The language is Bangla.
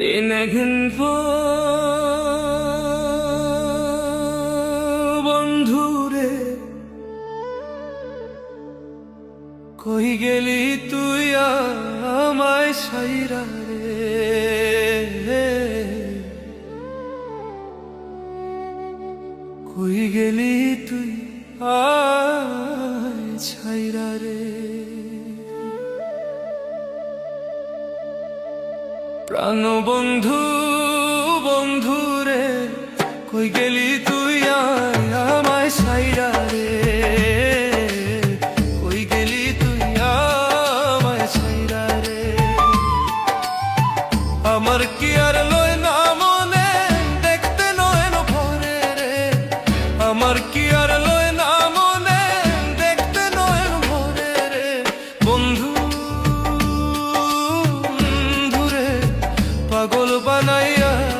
দিন ঘিনব বন্ধুরে, কই গেলি তুই আমায় সাইরা রে? কই গেলি তুই আয় ছাইরা রে? প্রাণ বন্ধু বন্ধুরে কই গেলি panayya